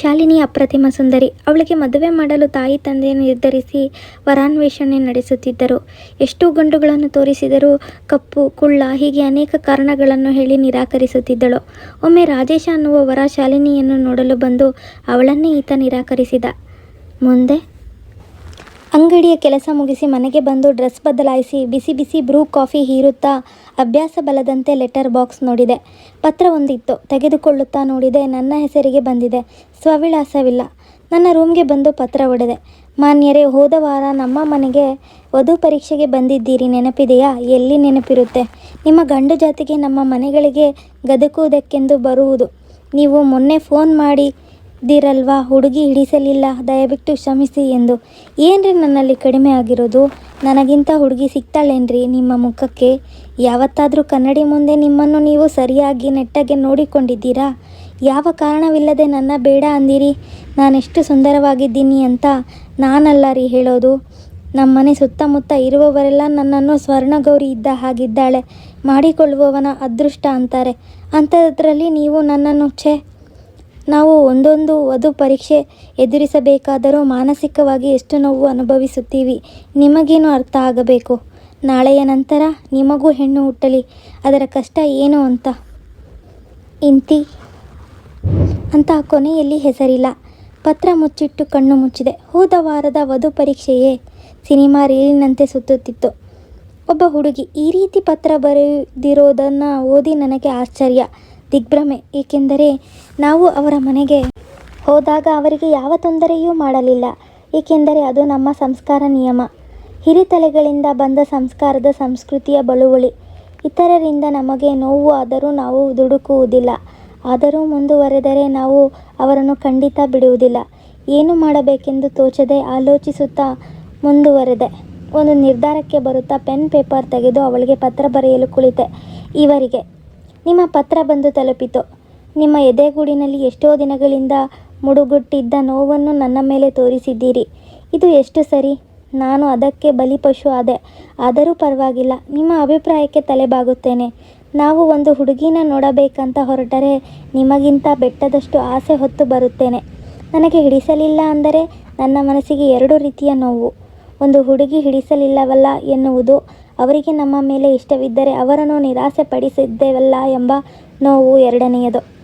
ಶಾಲಿನಿ ಅಪ್ರತಿಮ ಸುಂದರಿ. ಅವಳಿಗೆ ಮದುವೆ ಮಾಡಲು ತಾಯಿ ತಂದೆ ನಿರ್ಧರಿಸಿ ವರಾನ್ವೇಷಣೆ ನಡೆಸುತ್ತಿದ್ದರು. ಎಷ್ಟೋ ಗಂಡುಗಳನ್ನು ತೋರಿಸಿದರೂ ಕಪ್ಪು, ಕುಳ್ಳ, ಹೀಗೆ ಅನೇಕ ಕಾರಣಗಳನ್ನು ಹೇಳಿ ನಿರಾಕರಿಸುತ್ತಿದ್ದಳು. ಒಮ್ಮೆ ರಾಜೇಶ ಅನ್ನುವ ವರ ಶಾಲಿನಿಯನ್ನು ನೋಡಲು ಬಂದು ಅವಳನ್ನೇ ಈತ ನಿರಾಕರಿಸಿದ. ಮುಂದೆ ಅಂಗಡಿಯ ಕೆಲಸ ಮುಗಿಸಿ ಮನೆಗೆ ಬಂದು ಡ್ರೆಸ್ ಬದಲಾಯಿಸಿ ಬಿಸಿ ಬಿಸಿ ಬ್ರೂ ಕಾಫಿ ಹೀರುತ್ತಾ ಅಭ್ಯಾಸ ಬಲದಂತೆ ಲೆಟರ್ ಬಾಕ್ಸ್ ನೋಡಿದೆ. ಪತ್ರ ಒಂದಿತ್ತು. ತೆಗೆದುಕೊಳ್ಳುತ್ತಾ ನೋಡಿದೆ. ನನ್ನ ಹೆಸರಿಗೆ ಬಂದಿದೆ. ಸ್ವವಿಳಾಸವಿಲ್ಲ. ನನ್ನ ರೂಮ್ಗೆ ಬಂದು ಪತ್ರ ಒಡೆದೆ. ಮಾನ್ಯರೇ, ಹೋದ ವಾರ ನಮ್ಮ ಮನೆಗೆ ವಧು ಪರೀಕ್ಷೆಗೆ ಬಂದಿದ್ದೀರಿ. ನೆನಪಿದೆಯಾ? ಎಲ್ಲಿ ನೆನಪಿರುತ್ತೆ? ನಿಮ್ಮ ಗಂಡು ಜಾತಿಗೆ ನಮ್ಮ ಮನೆಗಳಿಗೆ ಗದಕುವುದಕ್ಕೆಂದು ಬರುವುದು. ನೀವು ಮೊನ್ನೆ ಫೋನ್ ಮಾಡಿ ದಿರಲ್ವಾ ಹುಡುಗಿ ಹಿಡಿಸಲಿಲ್ಲ. ದಯವಿಟ್ಟು ಕ್ಷಮಿಸಿ ಎಂದು. ಏನ್ರಿ ನನ್ನಲ್ಲಿ ಕಡಿಮೆ ಆಗಿರೋದು? ನನಗಿಂತ ಹುಡುಗಿ ಸಿಗ್ತಾಳೇನ್ರಿ ನಿಮ್ಮ ಮುಖಕ್ಕೆ? ಯಾವತ್ತಾದರೂ ಕನ್ನಡಿ ಮುಂದೆ ನಿಮ್ಮನ್ನು ನೀವು ಸರಿಯಾಗಿ ನೆಟ್ಟಗೆ ನೋಡಿಕೊಂಡಿದ್ದೀರಾ? ಯಾವ ಕಾರಣವಿಲ್ಲದೆ ನನ್ನ ಬೇಡ ಅಂದಿರಿ. ನಾನೆಷ್ಟು ಸುಂದರವಾಗಿದ್ದೀನಿ ಅಂತ ನಾನಲ್ಲ ರೀ ಹೇಳೋದು. ನಮ್ಮನೆ ಸುತ್ತಮುತ್ತ ಇರುವವರೆಲ್ಲ ನನ್ನನ್ನು ಸ್ವರ್ಣಗೌರಿ ಇದ್ದ ಹಾಗಿದ್ದಾಳೆ. ಮಾಡಿಕೊಳ್ಳುವವನ ಅದೃಷ್ಟ ಅಂತಾರೆ. ಅಂಥದ್ರಲ್ಲಿ ನೀವು ನನ್ನನ್ನು ಛೇ ನಾವು ಒಂದೊಂದು ವಧು ಪರೀಕ್ಷೆ ಎದುರಿಸಬೇಕಾದರೂ ಮಾನಸಿಕವಾಗಿ ಎಷ್ಟು ನೋವು ಅನುಭವಿಸುತ್ತೀವಿ ನಿಮಗೇನು ಅರ್ಥ ಆಗಬೇಕು? ನಾಳೆಯ ನಂತರ ನಿಮಗೂ ಹೆಣ್ಣು ಹುಟ್ಟಲಿ, ಅದರ ಕಷ್ಟ ಏನು ಅಂತ? ಇಂತಿ. ಅಂತ ಕೊನೆಯಲ್ಲಿ ಹೆಸರಿಲ್ಲ. ಪತ್ರ ಮುಚ್ಚಿಟ್ಟು ಕಣ್ಣು ಮುಚ್ಚಿದೆ. ಹೋದ ವಾರದ ವಧು ಪರೀಕ್ಷೆಯೇ ಸಿನಿಮಾ ರೀಲಿನಂತೆ ಸುತ್ತುತ್ತಿತ್ತು. ಒಬ್ಬ ಹುಡುಗಿ ಈ ರೀತಿ ಪತ್ರ ಬರೆದಿರೋದನ್ನು ಓದಿ ನನಗೆ ಆಶ್ಚರ್ಯ. ದಿಗ್ಭ್ರಮೆ. ಏಕೆಂದರೆ ನಾವು ಅವರ ಮನೆಗೆ ಹೋದಾಗ ಅವರಿಗೆ ಯಾವ ತೊಂದರೆಯೂ ಮಾಡಲಿಲ್ಲ. ಏಕೆಂದರೆ ಅದು ನಮ್ಮ ಸಂಸ್ಕಾರ ನಿಯಮ. ಹಿರಿತಲೆಗಳಿಂದ ಬಂದ ಸಂಸ್ಕಾರದ ಸಂಸ್ಕೃತಿಯ ಬಳುವಳಿ. ಇತರರಿಂದ ನಮಗೆ ನೋವು ಆದರೂ ನಾವು ದುಡುಕುವುದಿಲ್ಲ. ಆದರೂ ಮುಂದುವರೆದರೆ ನಾವು ಅವರನ್ನು ಖಂಡಿತ ಬಿಡುವುದಿಲ್ಲ. ಏನು ಮಾಡಬೇಕೆಂದು ತೋಚದೆ ಆಲೋಚಿಸುತ್ತಾ ಮುಂದುವರೆದೆ. ಒಂದು ನಿರ್ಧಾರಕ್ಕೆ ಬರುತ್ತಾ ಪೆನ್ ಪೇಪರ್ ತೆಗೆದು ಅವಳಿಗೆ ಪತ್ರ ಬರೆಯಲು ಕುಳಿತೆ. ಇವರಿಗೆ ನಿಮ್ಮ ಪತ್ರ ಬಂದು ತಲುಪಿತು. ನಿಮ್ಮ ಎದೆಗೂಡಿನಲ್ಲಿ ಎಷ್ಟೋ ದಿನಗಳಿಂದ ಮುಡುಗುಟ್ಟಿದ್ದ ನೋವನ್ನು ನನ್ನ ಮೇಲೆ ತೋರಿಸಿದ್ದೀರಿ. ಇದು ಎಷ್ಟು ಸರಿ? ನಾನು ಅದಕ್ಕೆ ಬಲಿಪಶು ಆದೆ. ಆದರೂ ಪರವಾಗಿಲ್ಲ. ನಿಮ್ಮ ಅಭಿಪ್ರಾಯಕ್ಕೆ ತಲೆಬಾಗುತ್ತೇನೆ. ನಾವು ಒಂದು ಹುಡುಗಿನ ನೋಡಬೇಕಂತ ಹೊರಟರೆ ನಿಮಗಿಂತ ಬೆಟ್ಟದಷ್ಟು ಆಸೆ ಹೊತ್ತು ಬರುತ್ತೇನೆ. ನನಗೆ ಹಿಡಿಸಲಿಲ್ಲ ಅಂದರೆ ನನ್ನ ಮನಸ್ಸಿಗೆ ಎರಡು ರೀತಿಯ ನೋವು. ಒಂದು ಹುಡುಗಿ ಹಿಡಿಸಲಿಲ್ಲವಲ್ಲ ಎನ್ನುವುದು ಅವರಿಗೆ ನಮ್ಮ ಮೇಲೆ ಇಷ್ಟವಿದ್ದರೆ ಅವರನ್ನು ನಿರಾಸೆ ಪಡಿಸಿದ್ದೇವಲ್ಲ ಎಂಬ ನೋವು ಎರಡನೆಯದು.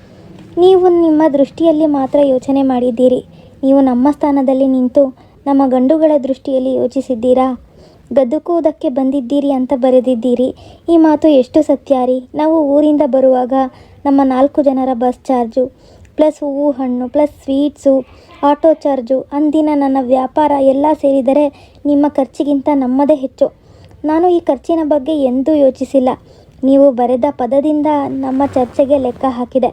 ನೀವು ನಿಮ್ಮ ದೃಷ್ಟಿಯಲ್ಲಿ ಮಾತ್ರ ಯೋಚನೆ ಮಾಡಿದ್ದೀರಿ. ನೀವು ನಮ್ಮ ಸ್ಥಾನದಲ್ಲಿ ನಿಂತು ನಮ್ಮ ಗಂಡುಗಳ ದೃಷ್ಟಿಯಲ್ಲಿ ಯೋಚಿಸಿದ್ದೀರಾ? ಗದ್ದುಕುವುದಕ್ಕೆ ಬಂದಿದ್ದೀರಿ ಅಂತ ಬರೆದಿದ್ದೀರಿ. ಈ ಮಾತು ಎಷ್ಟು ಸತ್ಯ ರೀ? ನಾವು ಊರಿಂದ ಬರುವಾಗ ನಮ್ಮ ನಾಲ್ಕು ಜನರ ಬಸ್ ಚಾರ್ಜು, ಪ್ಲಸ್ ಹೂವು ಹಣ್ಣು, ಪ್ಲಸ್ ಸ್ವೀಟ್ಸು, ಆಟೋ ಚಾರ್ಜು, ಅಂದಿನ ನನ್ನ ವ್ಯಾಪಾರ ಎಲ್ಲ ಸೇರಿದರೆ ನಿಮ್ಮ ಖರ್ಚಿಗಿಂತ ನಮ್ಮದೇ ಹೆಚ್ಚು. ನಾನು ಈ ಖರ್ಚಿನ ಬಗ್ಗೆ ಎಂದೂ ಯೋಚಿಸಿಲ್ಲ. ನೀವು ಬರೆದ ಪದದಿಂದ ನಮ್ಮ ಚರ್ಚೆಗೆ ಲೆಕ್ಕ ಹಾಕಿದೆ.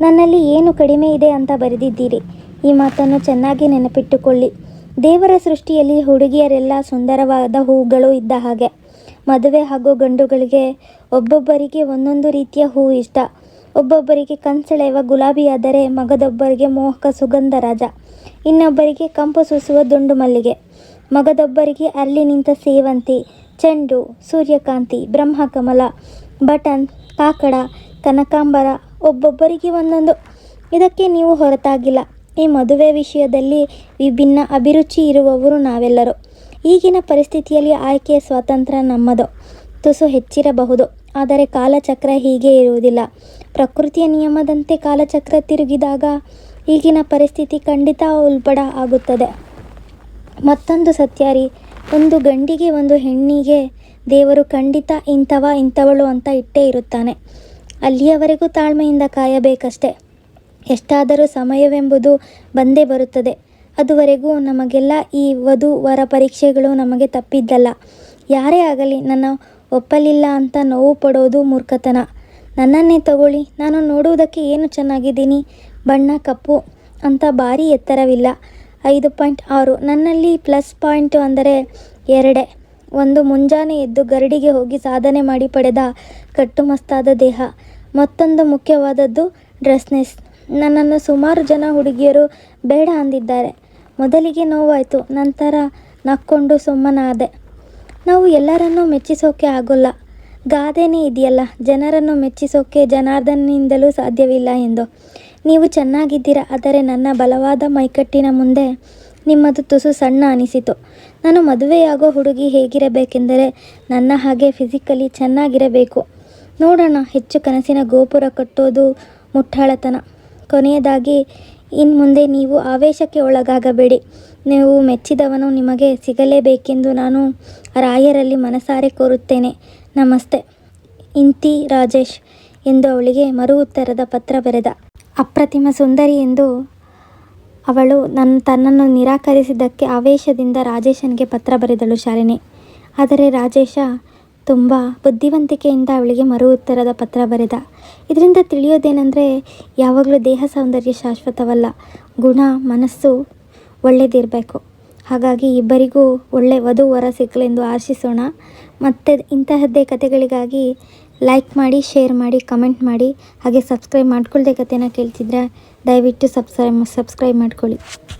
ನನ್ನಲ್ಲಿ ಏನು ಕಡಿಮೆ ಇದೆ ಅಂತ ಬರೆದಿದ್ದೀರಿ. ಈ ಮಾತನ್ನು ಚೆನ್ನಾಗಿ ನೆನಪಿಟ್ಟುಕೊಳ್ಳಿ. ದೇವರ ಸೃಷ್ಟಿಯಲ್ಲಿ ಹುಡುಗಿಯರೆಲ್ಲ ಸುಂದರವಾದ ಹೂಗಳು ಇದ್ದ ಹಾಗೆ. ಮದುವೆ ಹಾಗೂ ಗಂಡುಗಳಿಗೆ ಒಬ್ಬೊಬ್ಬರಿಗೆ ಒಂದೊಂದು ರೀತಿಯ ಹೂ ಇಷ್ಟ. ಒಬ್ಬೊಬ್ಬರಿಗೆ ಕನ್ಸೆಳೆಯುವ ಗುಲಾಬಿಯಾದರೆ ಮಗದೊಬ್ಬರಿಗೆ ಮೋಹಕ ಸುಗಂಧರಾಜ ಇನ್ನೊಬ್ಬರಿಗೆ ಕಂಪು ಸೂಸುವ ದುಂಡು ಮಲ್ಲಿಗೆ. ಮಗದೊಬ್ಬರಿಗೆ ಅಲ್ಲಿ ನಿಂತ ಸೇವಂತಿ. ಚೆಂಡು, ಸೂರ್ಯಕಾಂತಿ, ಬ್ರಹ್ಮಕಮಲ, ಬಟನ್, ಕಾಕಡ, ಕನಕಾಂಬರ, ಒಬ್ಬೊಬ್ಬರಿಗೆ ಒಂದೊಂದು. ಇದಕ್ಕೆ ನೀವು ಹೊರತಾಗಿಲ್ಲ. ಈ ಮದುವೆ ವಿಷಯದಲ್ಲಿ ವಿಭಿನ್ನ ಅಭಿರುಚಿ ಇರುವವರು ನಾವೆಲ್ಲರೂ. ಈಗಿನ ಪರಿಸ್ಥಿತಿಯಲ್ಲಿ ಆಯ್ಕೆಯ ಸ್ವಾತಂತ್ರ್ಯ ನಮ್ಮದು. ತುಸು ಹೆಚ್ಚಿರಬಹುದು. ಆದರೆ ಕಾಲಚಕ್ರ ಹೀಗೆ ಇರುವುದಿಲ್ಲ. ಪ್ರಕೃತಿಯ ನಿಯಮದಂತೆ ಕಾಲಚಕ್ರ ತಿರುಗಿದಾಗ ಈಗಿನ ಪರಿಸ್ಥಿತಿ ಖಂಡಿತ ಉಲ್ಬಡ ಆಗುತ್ತದೆ. ಮತ್ತೊಂದು ಸತ್ಯ ಒಂದು ಗಂಡಿಗೆ ಒಂದು ಹೆಣ್ಣಿಗೆ ದೇವರು ಖಂಡಿತ ಇಂಥವ ಇಂಥವಳು ಅಂತ ಇಟ್ಟೇ ಇರುತ್ತಾನೆ. ಅಲ್ಲಿಯವರೆಗೂ ತಾಳ್ಮೆಯಿಂದ ಕಾಯಬೇಕಷ್ಟೆ. ಎಷ್ಟಾದರೂ ಸಮಯವೆಂಬುದು ಬಂದೇ ಬರುತ್ತದೆ. ಅದುವರೆಗೂ ನಮಗೆಲ್ಲ ಈ ವಧು ವರ ಪರೀಕ್ಷೆಗಳು ನಮಗೆ ತಪ್ಪಿದ್ದಲ್ಲ. ಯಾರೇ ಆಗಲಿ ನನ್ನ ಒಪ್ಪಲಿಲ್ಲ ಅಂತ ನೋವು ಪಡೋದು ಮೂರ್ಖತನ. ನನ್ನನ್ನೇ ತಗೊಳ್ಳಿ, ನಾನು ನೋಡುವುದಕ್ಕೆ ಏನು ಚೆನ್ನಾಗಿದ್ದೀನಿ? ಬಣ್ಣ, ಕಪ್ಪು ಅಂತ ಭಾರಿ ಎತ್ತರವಿಲ್ಲ. ಐದು ಪಾಯಿಂಟ್ ಆರು. ನನ್ನಲ್ಲಿ ಪ್ಲಸ್ ಪಾಯಿಂಟು ಅಂದರೆ ಎರಡೇ. ಒಂದು ಮುಂಜಾನೆ ಎದ್ದು ಗರಡಿಗೆ ಹೋಗಿ ಸಾಧನೆ ಮಾಡಿ ಪಡೆದ ಕಟ್ಟುಮಸ್ತಾದ ದೇಹ. ಮತ್ತೊಂದು ಮುಖ್ಯವಾದದ್ದು ಡ್ರೆಸ್ನೆಸ್. ನನ್ನನ್ನು ಸುಮಾರು ಜನ ಹುಡುಗಿಯರು ಬೇಡ ಅಂದಿದ್ದಾರೆ. ಮೊದಲಿಗೆ ನೋವಾಯಿತು, ನಂತರ ನಕ್ಕೊಂಡು ಸುಮ್ಮನಾದೆ. ನಾವು ಎಲ್ಲರನ್ನೂ ಮೆಚ್ಚಿಸೋಕೆ ಆಗೋಲ್ಲ. ಗಾದೆನೇ ಇದೆಯಲ್ಲ, ಜನರನ್ನು ಮೆಚ್ಚಿಸೋಕೆ ಜನಾರ್ದನಿಂದಲೂ ಸಾಧ್ಯವಿಲ್ಲ ಎಂದು. ನೀವು ಚೆನ್ನಾಗಿದ್ದೀರಾ ಆದರೆ ನನ್ನ ಬಲವಾದ ಮೈಕಟ್ಟಿನ ಮುಂದೆ ನಿಮ್ಮದು ತುಸು ಸಣ್ಣ ಅನಿಸಿತು. ನಾನು ಮದುವೆಯಾಗೋ ಹುಡುಗಿ ಹೇಗಿರಬೇಕೆಂದರೆ ನನ್ನ ಹಾಗೆ ಫಿಸಿಕಲಿ ಚೆನ್ನಾಗಿರಬೇಕು. ನೋಡೋಣ, ಹೆಚ್ಚು ಕನಸಿನ ಗೋಪುರ ಕಟ್ಟೋದು ಮುಟ್ಟಾಳತನ. ಕೊನೆಯದಾಗಿ ಇನ್ನು ಮುಂದೆ ನೀವು ಆವೇಶಕ್ಕೆ ಒಳಗಾಗಬೇಡಿ. ನೀವು ಮೆಚ್ಚಿದವನು ನಿಮಗೆ ಸಿಗಲೇಬೇಕೆಂದು ನಾನು ರಾಯರಲ್ಲಿ ಮನಸಾರೆ ಕೋರುತ್ತೇನೆ. ನಮಸ್ತೆ. ಇಂತಿ ರಾಜೇಶ್ ಎಂದು ಅವಳಿಗೆ ಮರು ಉತ್ತರದ ಪತ್ರ ಬರೆದ. ಅಪ್ರತಿಮ ಸುಂದರಿ ಎಂದು ಅವಳು ನನ್ನ ತನ್ನನ್ನು ನಿರಾಕರಿಸಿದ್ದಕ್ಕೆ ಆವೇಶದಿಂದ ರಾಜೇಶನಿಗೆ ಪತ್ರ ಬರೆದಳು ಶಾಲಿನಿ. ಆದರೆ ರಾಜೇಶ ತುಂಬ ಬುದ್ಧಿವಂತಿಕೆಯಿಂದ ಅವಳಿಗೆ ಮರು ಉತ್ತರದ ಪತ್ರ ಬರೆದ. ಇದರಿಂದ ತಿಳಿಯೋದೇನೆಂದರೆ ಯಾವಾಗಲೂ ದೇಹ ಸೌಂದರ್ಯ ಶಾಶ್ವತವಲ್ಲ. ಗುಣ, ಮನಸ್ಸು ಒಳ್ಳೆಯದಿರಬೇಕು ಹಾಗಾಗಿ ಇಬ್ಬರಿಗೂ ಒಳ್ಳೆ ವಧು ವರ ಸಿಕ್ಕಲೆಂದು ಆಶಿಸೋಣ. ಮತ್ತು ಇಂತಹದ್ದೇ ಕತೆಗಳಿಗಾಗಿ ಲೈಕ್ ಮಾಡಿ ಶೇರ್ ಮಾಡಿ ಕಮೆಂಟ್ ಮಾಡಿ, ಹಾಗೆ ಸಬ್ಸ್ಕ್ರೈಬ್ ಮಾಡ್ಕೊಳ್ದೆ ಕತೆನ ಕೇಳ್ತಿದ್ರೆ ದಯವಿಟ್ಟು ಸಬ್ಸ್ಕ್ರೈಬ್ ಸಬ್ಸ್ಕ್ರೈಬ್ ಮಾಡ್ಕೊಳ್ಳಿ.